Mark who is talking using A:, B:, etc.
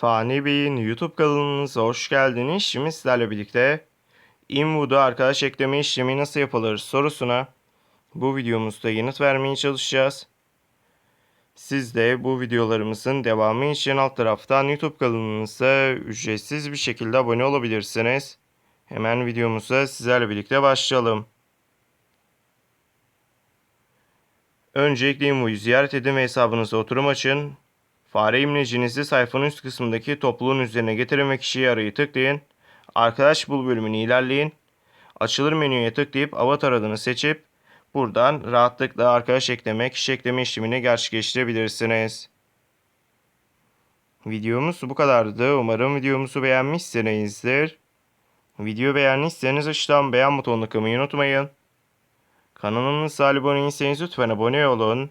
A: Fani Bey'in YouTube kanalınıza hoş geldiniz. Şimdi sizlerle birlikte Inwood'a arkadaş ekleme işlemi nasıl yapılır sorusuna bu videomuzda yanıt vermeye çalışacağız. Siz de bu videolarımızın devamı için alt taraftan YouTube kanalımıza ücretsiz bir şekilde abone olabilirsiniz. Hemen videomuza sizlerle birlikte başlayalım. Öncelikle Inwood'u ziyaret edin ve hesabınıza oturum açın. Fare imlecinizi sayfanın üst kısmındaki topluluğun üzerine getirin ve kişiyi arayı tıklayın. Arkadaş bul bölümünü ilerleyin. Açılır menüye tıklayıp avatar adını seçip buradan rahatlıkla arkadaş ekleme, kişi ekleme işlemini gerçekleştirebilirsiniz. Videomuz bu kadardı. Umarım videomuzu beğenmişsinizdir. Video beğendiyseniz aşağıdan beğen butonuna tıklamayı unutmayın. Kanalımıza abone değilseniz lütfen abone olun.